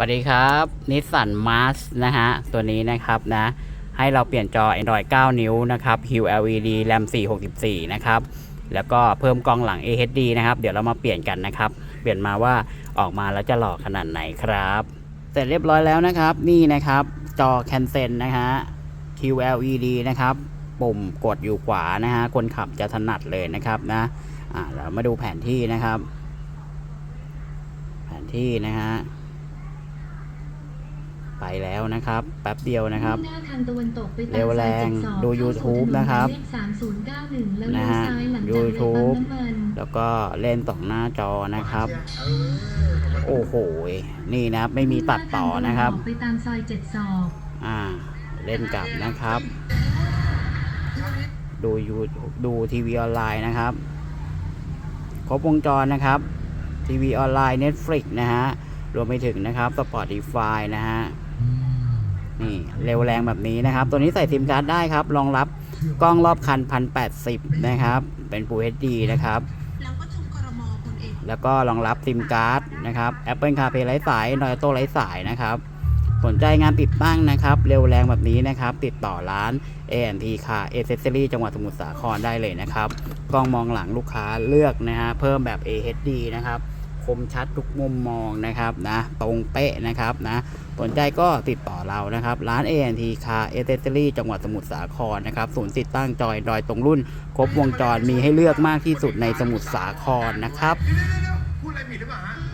สวัสดีครับนิสสันมาร์สนะฮะ ตัวนี้นะครับนะ ให้เราเปลี่ยนจอ Android 9 นิ้วนะครับ Hue LED RAM 464 นะครับ แล้วก็เพิ่มกล้องหลัง AHD นะครับ เดี๋ยวเรามาเปลี่ยนกันนะครับ เปลี่ยนมาว่าออกมาแล้วจะหล่อขนาดไหนครับ เสร็จเรียบร้อยแล้วนะครับ นี่นะครับ จอ c a n c e n นะฮะ QLED นะครับ ปุ่มกดอยู่ขวานะฮะ คนขับจะถนัดเลยนะครับนะ อ่าเรามาดูแผนที่นะครับ แผนที่นะฮะ ไปแล้วนะครับ แป๊บเดียวนะครับมุ่งหน้าทางตะวันตกไปตามเร็วแรงซอย72ดูเข้าสู่ YouTube ถนะครับหมายเลข3091แล้วเลี้นะยวฮะซ้ายหลังจากเลย YouTube ปั๊มน้ำมันแล้วก็เล่นสองหน้าจอนะครับ โอ้โห นี่นะครับไม่มีตัดต่อนะครับมุ่งหาทางตะวันออกไปตามซอย7ศอกอ่า เล่นกลับนะครับ ดูยูดูทีวีออนไลน์นะครับ ครบวงจรนะครับ ทีวีออนไลน์ Netflix นะฮะ รวมไปถึงนะครับ Spotify นะฮะนี่เร็วแรงแบบนี้นะครับ ตัวนี้ใส่ซิมการ์ดได้ครับ รองรับกล้องรอบคัน 1080 นะครับ เป็น Full HD นะครับหลังประชุมครมพลเอกแล้วก็รองรับซิมการ์ดนะครับ Apple CarPlay ไร้สาย Android Auto ไร้สายนะครับ สนใจงานติดตั้งนะครับ เร็วแรงแบบนี้นะครับ ติดต่อร้าน ANT Car Accessory จังหวัดสมุทรสาครได้เลยนะครับ กล้องมองหลังลูกค้าเลือกนะฮะ เพิ่มแบบ AHD นะครับค มชัดทุกมุมมองนะครับนะตรงเป๊ะนะครับนะสนใจก็ติดต่อเรานะครับ ร้าน ANT Car Accessory จังหวัดสมุทรสาครนะครับ ศูนย์ติดตั้งจอยดอยตรงรุ่น ครบวงจรมีให้เลือกมากที่สุดในสมุทรสาครนะครับพูดอะไรผิดหรือเปล่าฮะ